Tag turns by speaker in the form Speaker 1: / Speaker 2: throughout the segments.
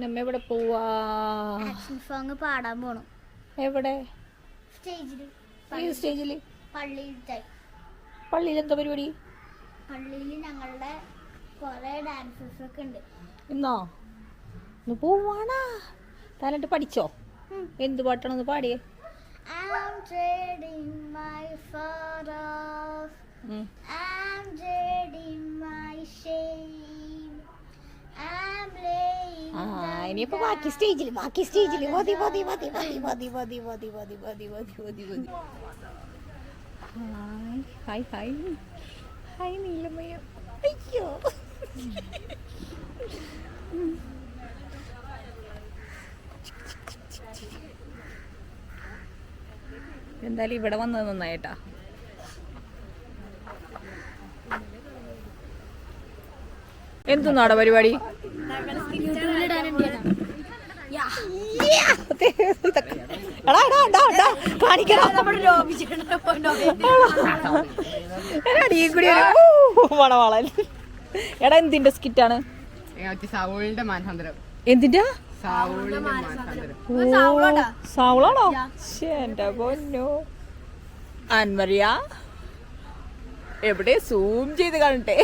Speaker 1: നമ്മ എവിടെ പോവാ?
Speaker 2: ആക്ഷൻ സോങ് പാടാൻ പോണം.
Speaker 1: എവിടെ?
Speaker 2: സ്റ്റേജിൽ
Speaker 1: ഈ സ്റ്റേജിൽ.
Speaker 2: പള്ളിയിലത്തെ.
Speaker 1: പള്ളിയിൽ എന്താ പരിപാടി?
Speaker 2: പള്ളിയിൽ ഞങ്ങളുടെ കുറെ ഡാൻസസ് ഒക്കെ ഉണ്ട്.
Speaker 1: ഇന്നോ? ഇന്ന് പോവാണാ. താനിട്ട് പഠിച്ചോ. എന്ത് പാട്ടാണെന്ന് പാടിയേ?
Speaker 2: I'm trading my photos.
Speaker 1: Mm.
Speaker 2: I'm trading my shame.
Speaker 1: ആ ഇനിയിപ്പോ ബാക്കി സ്റ്റേജിൽ ബാക്കി സ്റ്റേജിൽ മതി മതി മതി മതി മതി മതി മതി മതി മതി മതി മതി മതി ഹായ് ഹായ് ഹായ് ഹായ് നീലമയ അയ്യോ എന്തായാലും ഇവിടെ വന്നത് നന്നായിട്ടാ എന്തുന്നാടാ പരിപാടി എടാ എടാ എടാ കൂടി എടാ എന്തിന്റെ സ്കിറ്റാണ് എന്തിന്റെ സാവളാണോ എന്റെ പൊന്നു അൻമറിയ എവിടെ സൂം ചെയ്ത് കാണട്ടെ?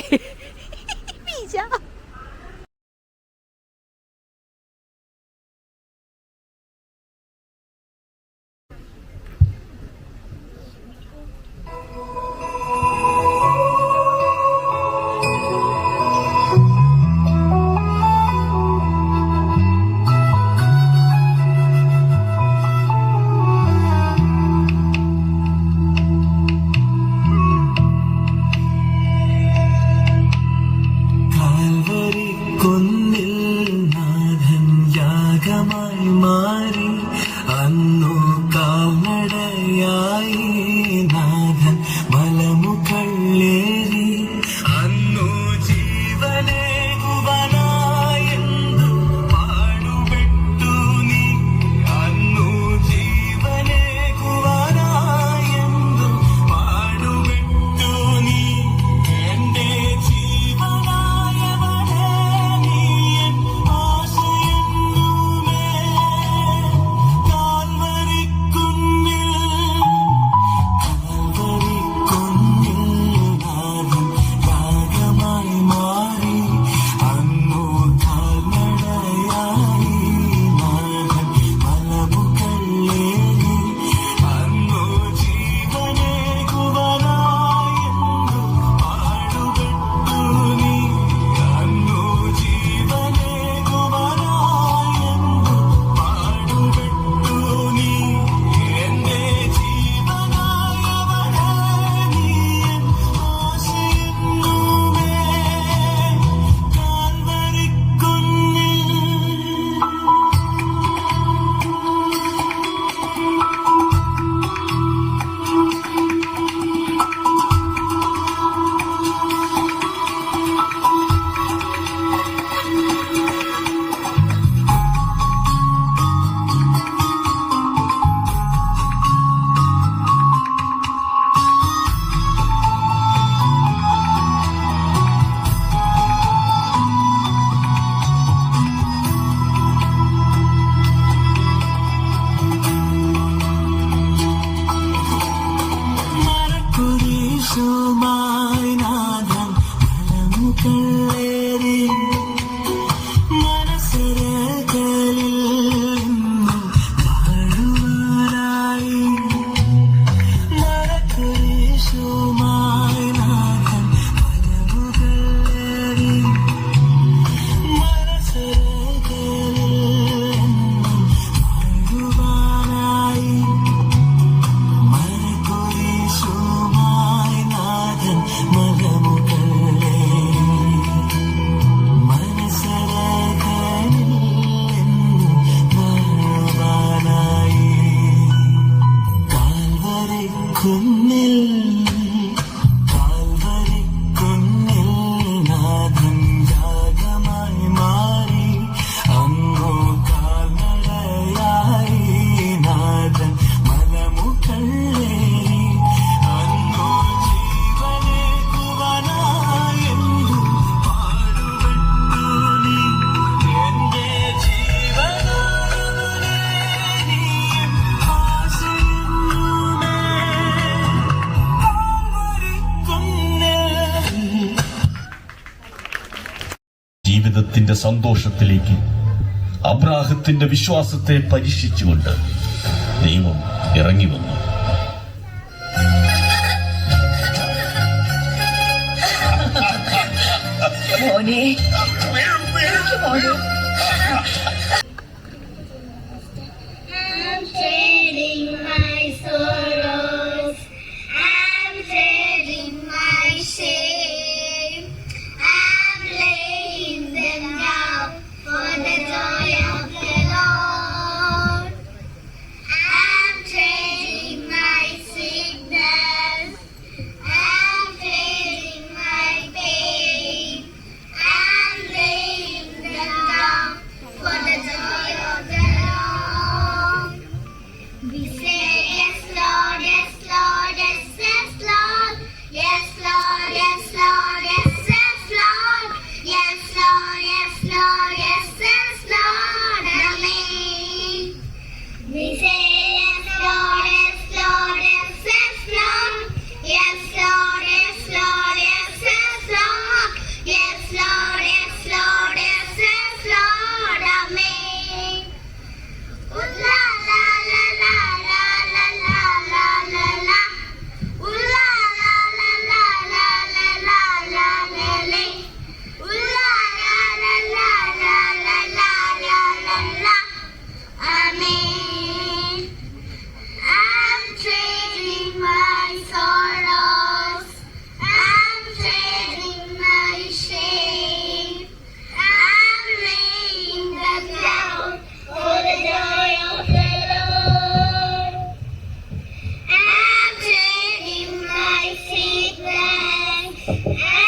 Speaker 3: ജീവിതത്തിന്റെ സന്തോഷത്തിലേക്ക് അബ്രാഹത്തിന്റെ വിശ്വാസത്തെ പരീക്ഷിച്ചുകൊണ്ട് ദൈവം ഇറങ്ങി വന്നു. Yeah.